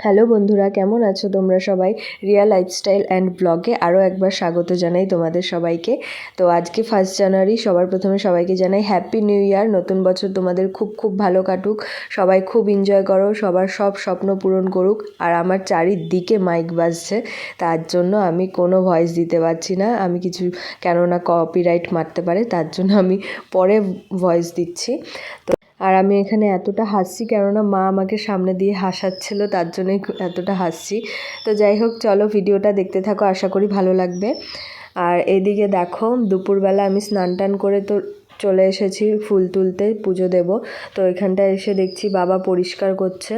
Hello বন্ধুরা, কেমন আছো তোমরা সবাই? রিয়া লাইফস্টাইল অ্যান্ড ব্লগে আরও একবার স্বাগত জানাই তোমাদের সবাইকে। তো আজকে ফার্স্ট জানুয়ারি সবার প্রথমে সবাইকে জানাই হ্যাপি নিউ ইয়ার নতুন বছর তোমাদের খুব খুব ভালো কাটুক। সবাই খুব এনজয় করো, সবার সব স্বপ্ন পূরণ করুক। আর আমার চারিদিকে মাইক বাজছে, তার জন্য আমি কোনো ভয়েস দিতে পারছি না। আমি কিছু, কেননা কপিরাইট মারতে পারে, তার জন্য আমি পরে ভয়েস দিচ্ছি। তো আর আমি এখানে এতটা হাসছি কেননা মা আমাকে সামনে দিয়ে হাসাচ্ছিল, তার জন্যই এতটা হাসছি। তো যাই হোক, চলো ভিডিওটা দেখতে থাকো, আশা করি ভালো লাগবে। আর এদিকে দেখো, দুপুরবেলা আমি স্নান টান করে তো চলে এসেছি ফুল তুলতে, পুজো দেব। তো এখানটায় এসে দেখছি বাবা পরিষ্কার করছে।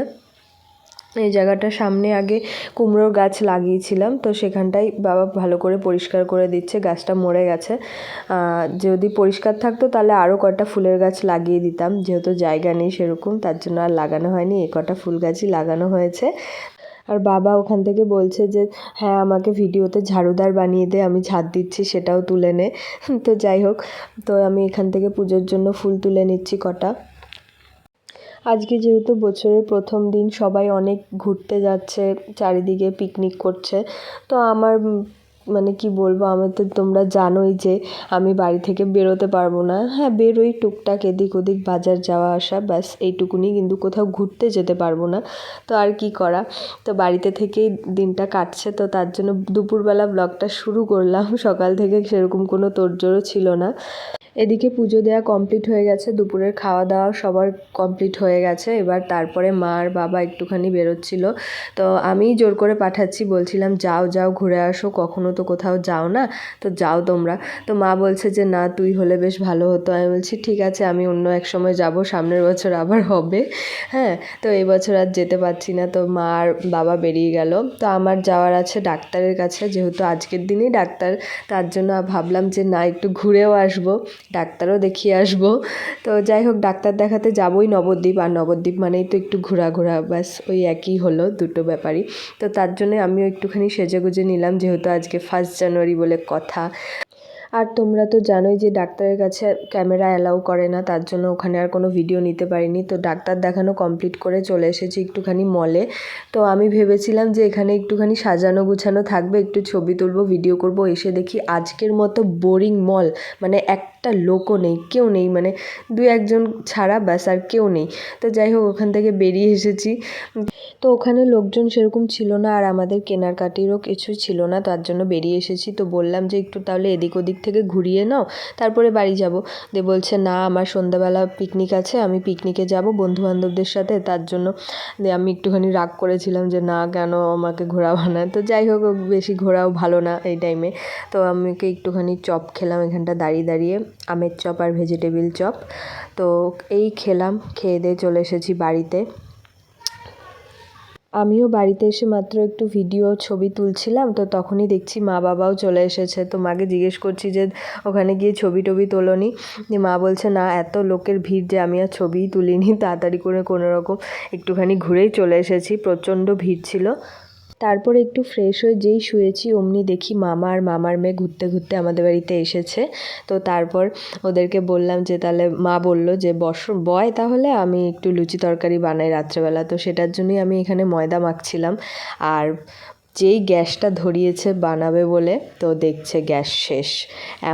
এই জায়গাটার সামনে আগে কুমড়োর গাছ লাগিয়েছিলাম, তো সেখানটাই বাবা ভালো করে পরিষ্কার করে দিচ্ছে, গাছটা মরে গেছে। যদি পরিষ্কার থাকতো তাহলে আরও কটা ফুলের গাছ লাগিয়ে দিতাম, যেহেতু জায়গা নেই সেরকম, তার জন্য আর লাগানো হয়নি এ কটা ফুল গাছই লাগানো হয়েছে। আর বাবা ওখান থেকে বলছে যে হ্যাঁ আমাকে ভিডিওতে ঝাড়ুদার বানিয়ে দে, আমি ঝাড় দিচ্ছি, সেটাও তুলে নে। তো যাই হোক, তো আমি এখান থেকে পুজোর জন্য ফুল তুলে নিচ্ছি কটা। আজকে যেহেতু বছরের প্রথম দিন, সবাই অনেক ঘুরতে যাচ্ছে, চারিদিকে পিকনিক করছে। তো আমার মানে কি বলব আমার তো তোমরা জানোই যে আমি বাড়ি থেকে বেরোতে পারব না। হ্যাঁ বেরোই টুকটাক এদিক ওদিক বাজার যাওয়া আসা, ব্যাস এইটুকুনি, কিন্তু কোথাও ঘুরতে যেতে পারব না। তো আর কি করা? তো বাড়িতে থেকেই দিনটা কাটছে, তো তার জন্য দুপুরবেলা ব্লগটা শুরু করলাম। সকাল থেকে সেরকম কোনো তোড়জোড়ও ছিল না। এদিকে পুজো দেওয়া কমপ্লিট হয়ে গেছে, দুপুরের খাওয়া দাওয়া সবার কমপ্লিট হয়ে গেছে। এবার তারপরে মা আর বাবা একটুখানি বেরোচ্ছিল। তো আমিই জোর করে পাঠাচ্ছি, বলছিলাম, যাও যাও, ঘুরে আসো, কখনো তো কোথাও যাও না, তো যাও তোমরা। তো মা বলছে যে, না, তুই হলে বেশ ভালো হতো। আমি বলছি, ঠিক আছে, আমি অন্য এক সময় যাব, সামনের বছর আবার হবে। হ্যাঁ তো এই বছর আর যেতে পারছি না। তো মা আর বাবা বেরিয়ে গেল। তো আমার যাওয়ার আছে ডাক্তারের কাছে, যেহেতু আজকের দিনেই ডাক্তার, তার জন্য ভাবলাম যে, না, একটু ঘুরেও আসব। ডাক্তারও দেখিয়ে আসব। তো যাই হোক, ডাক্তার দেখাতে যাবই নবদ্বীপ। আর নবদ্বীপ মানেই তো একটু ঘোরা ঘোরা, ব্যাস ওই একই হলো দুটো ব্যাপারই। তো তার জন্যে আমিও একটুখানি সেজে গুজে নিলাম, যেহেতু আজকে ফার্স্ট জানুয়ারি বলে কথা। আর তোমরা তো জানোই যে ডাক্তারের কাছে ক্যামেরা অ্যালাউ করে না, তার জন্য ওখানে আর কোনো ভিডিও নিতে পারিনি। তো ডাক্তার দেখানো কমপ্লিট করে চলে এসেছি একটুখানি মলে। তো আমি ভেবেছিলাম যে এখানে একটুখানি সাজানো গুছানো থাকবে, একটু ছবি তুলবো, ভিডিও করব, এসে দেখি আজকের মতো বোরিং মল মানে একটা লোকও নেই, কেউ নেই মানে দু একজন ছাড়া ব্যাস আর কেউ নেই। তো যাই হোক, ওখান থেকে বেরিয়ে এসেছি। তো ওখানে লোকজন সেরকম ছিল না আর আমাদের কেনাকাটিরও কিছু ছিল না, তার জন্য বেরিয়ে এসেছি। তো বললাম যে একটু তাহলে এদিক ওদিক থেকে ঘুরিয়ে নাও, তারপরে বাড়ি যাব। দিয়ে বলছে, না, আমার সন্ধ্যাবেলা পিকনিক আছে, আমি পিকনিকে যাব বন্ধুবান্ধবদের সাথে। তার জন্য আমি একটুখানি রাগ করেছিলাম যে, না, কেন আমাকে ঘোরাবো না? তো যাই হোক, বেশি ঘোরাও ভালো না এই টাইমে তো আমাকে একটুখানি চপ খেলাম এখানটা দাঁড়িয়ে দাঁড়িয়ে। আমের চপ আর ভেজিটেবিল চপ। তো এই খেলাম, খেয়ে দিয়ে চলে এসেছি বাড়িতে। আমিও বাড়িতে এসে মাত্র একটু ভিডিও ছবি তুলছিলাম, তো তখনই দেখছি মা বাবাও চলে এসেছে। তো মাকে জিজ্ঞেস করছি যে, ওখানে গিয়ে ছবি টবি তোলোনি যে মা বলছে, না, এত লোকের ভিড় যে আমি আর ছবিই তুলিনি, তাড়াতাড়ি করে কোনো রকম একটুখানি ঘুরেই চলে এসেছি। প্রচণ্ড ভিড় ছিল। তারপর একটু ফ্রেশ হয়ে যেই শুয়েছি, অমনি দেখি মামা আর মামার মেয়ে ঘুরতে ঘুরতে আমাদের বাড়িতে এসেছে। তো তারপর ওদেরকে বললাম যে, তাহলে মা বলল যে, বস, বয় তাহলে আমি একটু লুচি তরকারি বানাই রাত্রেবেলা। তো সেটার জন্যই আমি এখানে ময়দা মাখছিলাম। আর যেই গ্যাসটা ধরিয়েছে বানাবে বলে, তো দেখছে গ্যাস শেষ।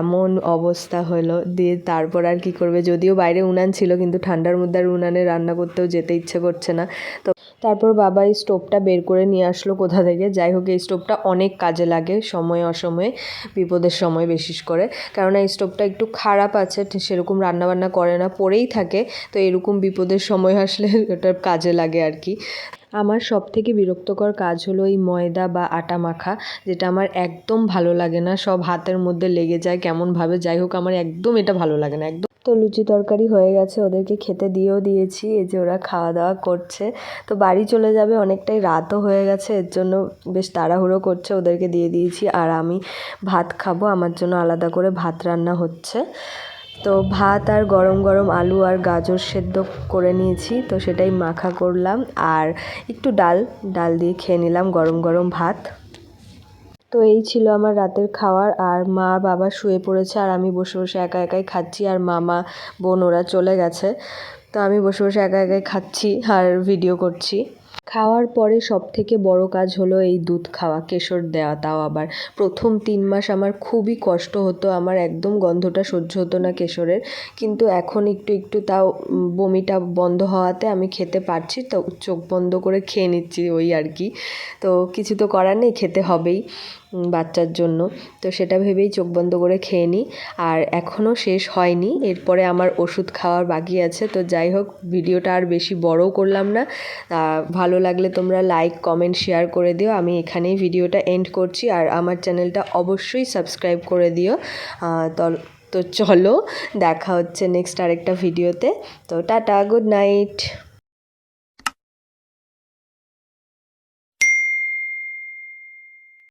এমন অবস্থা হলো। দিয়ে তারপর আর কি করবে? যদিও বাইরে উনান ছিল, কিন্তু ঠান্ডার মধ্যে আর উনানে রান্না করতেও যেতে ইচ্ছে করছে না। তো তারপর বাবা এই স্টোভটা বের করে নিয়ে আসলো কোথা থেকে? যাই হোক, এই স্টোভটা অনেক কাজে লাগে, সময়ে অসময়ে, বিপদের সময় বিশেষ করে। কারণ এই স্টোভটা একটু খারাপ আছে সেরকম রান্নাবান্না করে না, পড়েই থাকে। তো এরকম বিপদের সময় আসলে ওটা কাজে লাগে আর কি। আমার সব থেকে বিরক্তকর কাজ হলো এই ময়দা বা আটা মাখা, যেটা আমার একদম ভালো লাগে না। সব হাতের মধ্যে লেগে যায় কেমনভাবে। যাই হোক, আমার একদম এটা ভালো লাগে না, একদম। তো লুচি তরকারি হয়ে গেছে, ওদেরকে খেতে দিয়েও দিয়েছি, এই যে ওরা খাওয়া দাওয়া করছে। তো বাড়ি চলে যাবে, অনেকটাই রাতও হয়ে গেছে, এর জন্য বেশ তাড়াহুড়ো করছে, ওদেরকে দিয়ে দিয়েছি আর আমি ভাত খাব, আমার জন্য আলাদা করে ভাত রান্না হচ্ছে। তো ভাত আর গরম গরম আলু আর গাজর সেদ্ধ করে নিয়েছি, তো সেটাই মাখা করলাম। আর একটু ডাল ডাল দিয়ে খেয়ে নিলাম গরম গরম ভাত। তো এই ছিল আমার রাতের খাওয়ার। আর মা বাবা শুয়ে পড়েছে আর আমি বসে বসে একা একাই খাচ্ছি আর মামা, বোন ওরা চলে গেছে। তো আমি বসে বসে একা একাই খাচ্ছি আর ভিডিও করছি। খাওয়ার পরে সব থেকে বড় কাজ হলো এই দুধ খাওয়া, কেশর দেওয়া তাও আবার। প্রথম তিন মাস আমার খুবই কষ্ট হতো, আমার একদম গন্ধটা সহ্য হতো না কেশরের। কিন্তু এখন একটু একটু তাও বমিটা বন্ধ হওয়াতে আমি খেতে পারছি, তো চোখ বন্ধ করে খেয়ে নিচ্ছি ওই আর কি। তো কিছু তো করার নেই, খেতে হবেই বাচ্চার জন্য। তো সেটা ভেবেই চোখ বন্ধ করে খেয়ে নিই। আর এখনও শেষ হয়নি, এরপরে আমার ওষুধ খাওয়ার বাকি আছে। তো যাই হোক, ভিডিওটা আর বেশি বড়ও করলাম না। ভালো লাগলে তোমরা লাইক কমেন্ট শেয়ার করে দিও। আমি এখানেই ভিডিওটা এন্ড করছি। আর আমার চ্যানেলটা অবশ্যই সাবস্ক্রাইব করে দিও। তো চলো, দেখা হচ্ছে নেক্সট আরেকটা ভিডিওতে তো টাটা গুড নাইট